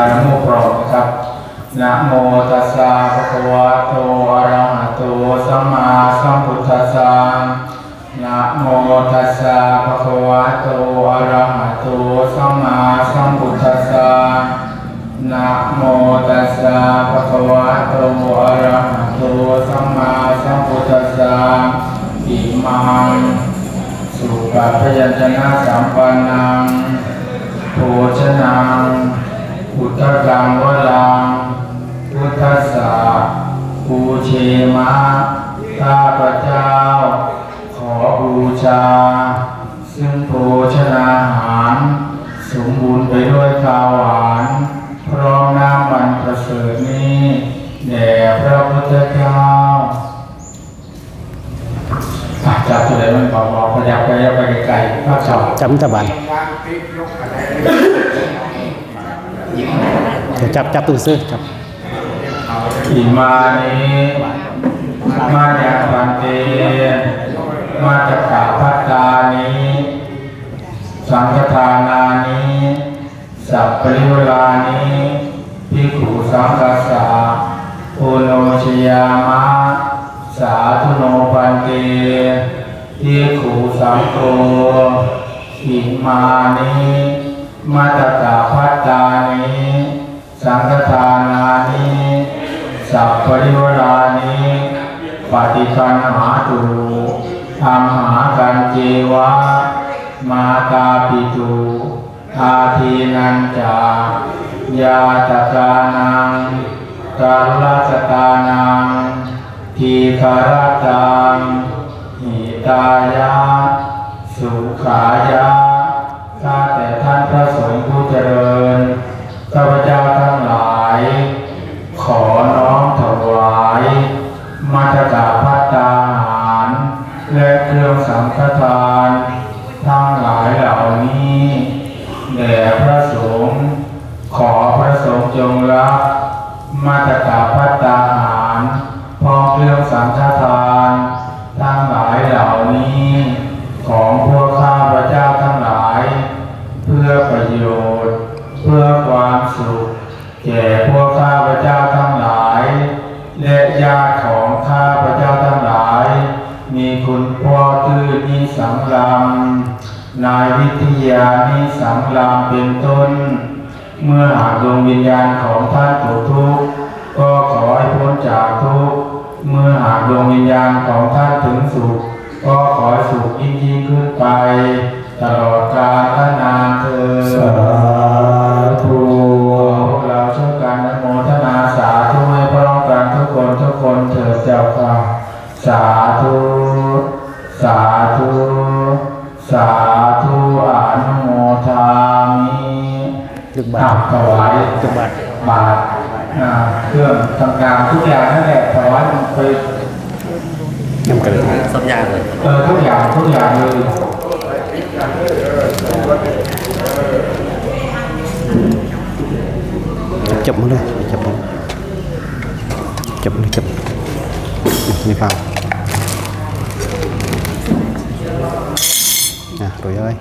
การโมกรอบนะครับนะโมตัสสะภะคะวะโตอะระหะโตสัมมาสัมพุทธัสสะนะโมตัสสะภะคะวะโตอะระหะโตสัมมาสัมพุทธัสสะนะโมตัสสะภะคะวะโตอะระหะโตสัมมาสัมพุทธัสสะอิมังสุปพยัญชนะสัมปันนัง มะข้าพเจ้า ขอบูชา ซึ่งโภชนาหาร สมบูรณ์ไปด้วยข้าวหวาน พร้อมน้ำมันประเสริฐนี้แด่พระพุทธเจ้าจับตัวไหนมันบอกบอกขยับไปยับไปไกลๆภาพชอบจำตะบันจับจับตู้ซื้อจับ อิมานิมาจากปันเตมาจากกาพัตตานิสังฆทานานิสัพปริวลานิพิกขุสังกัสสะโอโนชยามะสาธุโนปันเตพิกขุสังโฆอิมานิมาจากกาพัตตานิสังฆทานานิ สัพปริวรานิปฏิคันหาตุธรรมหากันเจวะ มาตาปิตุอาทีนันจายาตกานังกาลสตานังทีคารตังหิตายะ สุขายะข้าแต่ท่านพระสงฆ์ผู้เจริญข้าพเจ้า รื่องสังฆทานทั้งหลายเหล่านี้แด่พระสงฆ์ขอพระสงฆ์จงรับมาตรกาพัตตาหารพร้อมเครื่องสังฆทานทั้งหลายเหล่านี้ ของพวกข้าพระเจ้าทั้งหลาย เพื่อประโยชน์ เพื่อความสุข แก่พวกข้าพระเจ้าทั้งหลาย และญาติของข้า ชื่อนิสังรามนายวิทยานิสังรามเป็นต้น เมื่อหากดวงวิญญาณของท่านตกทุกข์ก็ขอให้พ้นจากทุกข์เมื่อหากดวงวิญญาณของท่านถึงสุข ก็ขอให้สุขยิ่งยิ่งขึ้นไป ตลอดกาลและนานเธอญสาธุพวกเราช่วยกันอนุโมทนาสาธุให้พร้อมกันทุกคนทุกคนเถิดเจ้าค่ะสาธุ สาธุ สาธุอนุโมทามิลึกบาอะทถวายลึกบาทบาทอ่าเครื่องต่างๆทุกอย่างนั่นแหละถวายไปน้ำกระดูกสัญญาเลยเออทุกอย่างทุกอย่างเลยจับมาเลยจับมาจับมาเลยจับนี่ฟัง อะรวย